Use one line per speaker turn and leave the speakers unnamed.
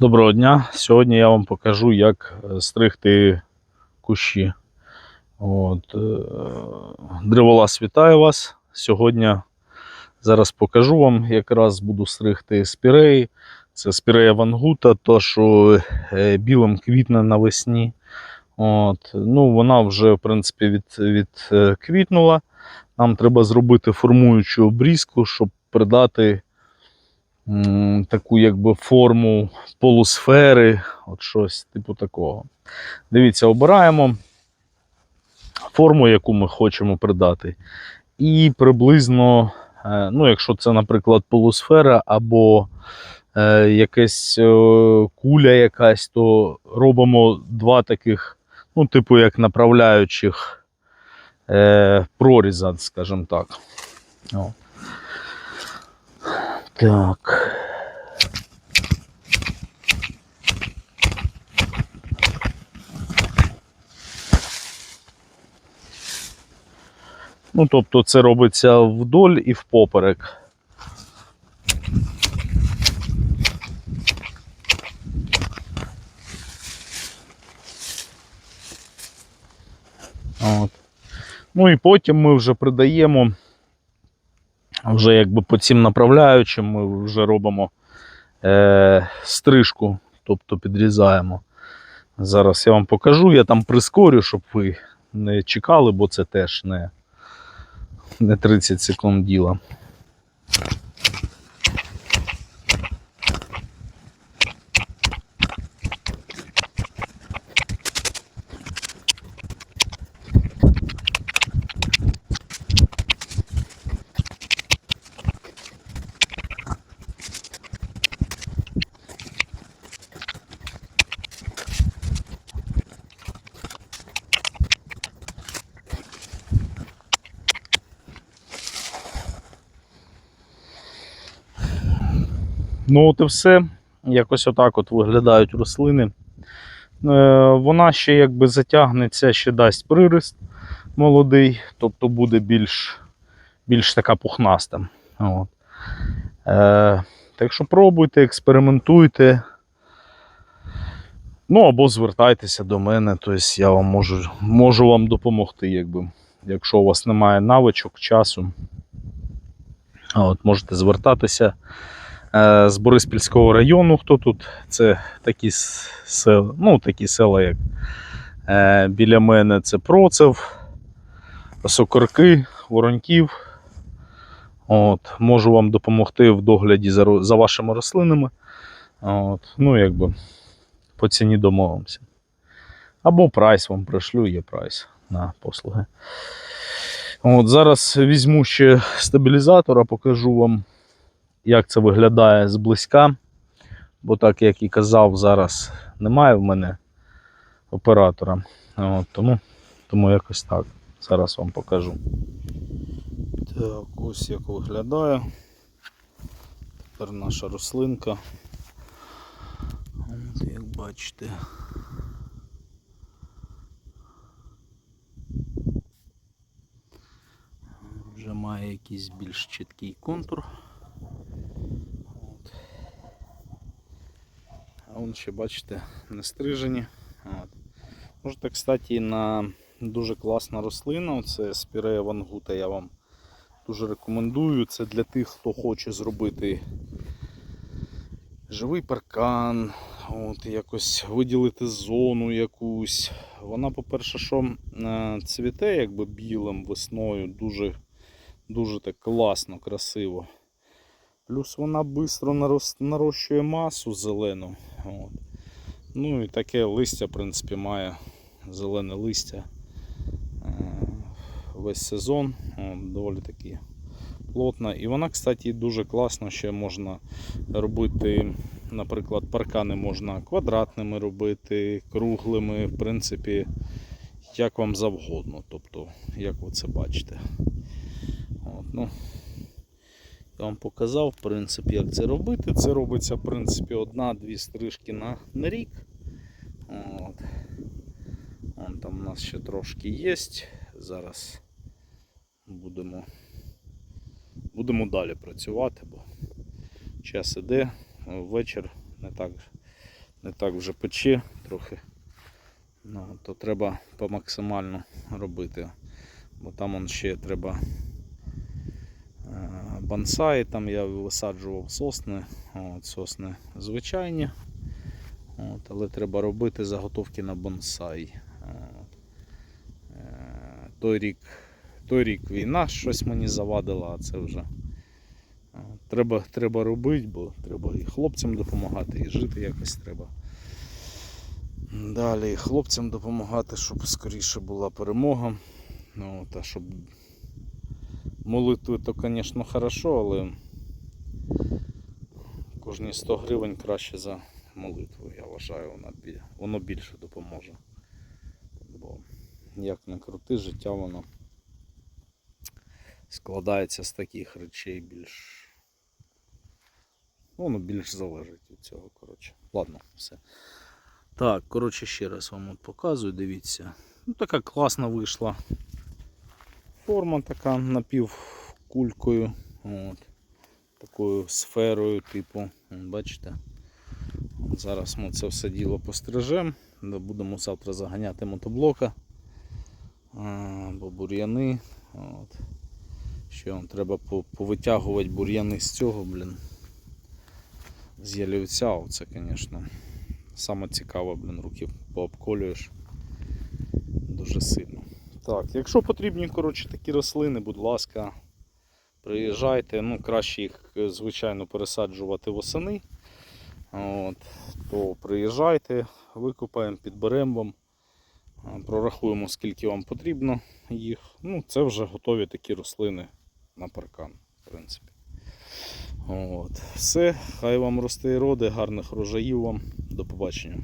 Доброго дня! Сьогодні я вам покажу, як е, стригти кущі. От, е, Древолаз вітаю вас. Сьогодні зараз покажу вам, якраз буду стригти спіреї. Це спірея вангута, то що е, білим квітне навесні. От, ну, вона вже в принципі від, від е. Нам треба зробити формуючу обрізку, щоб придати таку якби форму полусфери, от щось типу такого. Дивіться, обираємо форму, яку ми хочемо придати. І приблизно, е, ну, якщо це, наприклад, полусфера або е, якась е, куля якась, то робимо два таких, ну, типу, як направляючих проріза, скажімо так. О. Так. Ну, тобто це робиться вдоль і впоперек. От. Ну і потім ми вже придаємо, вже якби по цим направляючим ми вже робимо е, стрижку, тобто підрізаємо. Зараз я вам покажу, я там прискорю, щоб ви не чекали, бо це теж не, не 30 секунд діла. Ну, от і все. Якось отак от виглядають рослини. Е, вона ще якби затягнеться, ще дасть пририст молодий, тобто буде більш, більш така пухнаста. От. Е, так що пробуйте, експериментуйте. Ну або звертайтеся до мене, тобто я вам можу, можу вам допомогти, якби, якщо у вас немає навичок, часу. От, можете звертатися з Бориспільського району. Хто тут? Це такі села, ну, такі села, як е, біля мене це Процев, Сокорки, Вороньків. От, можу вам допомогти в догляді за, за вашими рослинами. От, ну, якби по ціні домовимося. Або прайс вам пришлю, є прайс на послуги. От, зараз візьму ще стабілізатора, покажу вам, як це виглядає зблизька. Бо так, як і казав, зараз немає в мене оператора. От, тому, тому якось так. Зараз вам покажу. Так, ось як виглядає. Тепер наша рослинка. Як бачите. Вже має якийсь більш чіткий контур. А вон ще, бачите, не стрижені. От. Можете, кстати, на дуже класна рослина. Це спірея вангута. Я вам дуже рекомендую. Це для тих, хто хоче зробити живий паркан, от, якось виділити зону якусь. Вона, по-перше, що е, цвіте якби білим весною, дуже, дуже так класно, красиво. Плюс вона швидко нарощує масу зелену. От. Ну і таке листя, в принципі, має зелене листя е, весь сезон. От, доволі таки плотна. І вона, кстати, дуже класно ще можна робити, наприклад, паркани можна квадратними робити, круглими, в принципі, як вам завгодно. Тобто, як ви це бачите. От, ну, я вам показав, в принципі, як це робити. Це робиться, в принципі, одна-дві стрижки на, на рік. От. Вон там у нас ще трошки є. Зараз будемо, будемо далі працювати, бо час іде, вечір не так не так вже пече трохи. Ну, то треба по максимально робити. Бо там он ще треба бонсаї, там я висаджував сосни, от, сосни звичайні. От, але треба робити заготовки на бонсай. Е, Той рік, той рік війна щось мені завадила, а це вже. Треба, треба робити, бо треба і хлопцям допомагати, і жити якось треба. Далі хлопцям допомагати, щоб скоріше була перемога. Ну, та щоб молитви, то, звісно, хорошо, але кожні 100 гривень краще за молитву, я вважаю, воно більше допоможе. Бо як не крути, життя воно складається з таких речей більш. Воно більш залежить від цього. Коротше. Ладно, все. Так, коротше, ще раз вам от показую, дивіться. Ну, така класна вийшла форма така напівкулькою. От. Такою сферою, типу. Бачите? Зараз ми це все діло пострижемо. Будемо завтра заганяти мотоблока. Бо бур'яни. От. Ще вам треба повитягувати бур'яни з цього, блін. З ялівця, оце, звісно. Саме цікаво, блін, руки пообколюєш дуже сильно. Так, якщо потрібні коротше, такі рослини, будь ласка, приїжджайте. Ну, краще їх, е, звичайно, пересаджувати восени. От, то приїжджайте, викупаємо, підберемо вам, прорахуємо, скільки вам потрібно їх. Ну, це вже готові такі рослини на паркан, в принципі. От. Все, хай вам росте і роди, гарних рожаїв вам. До побачення.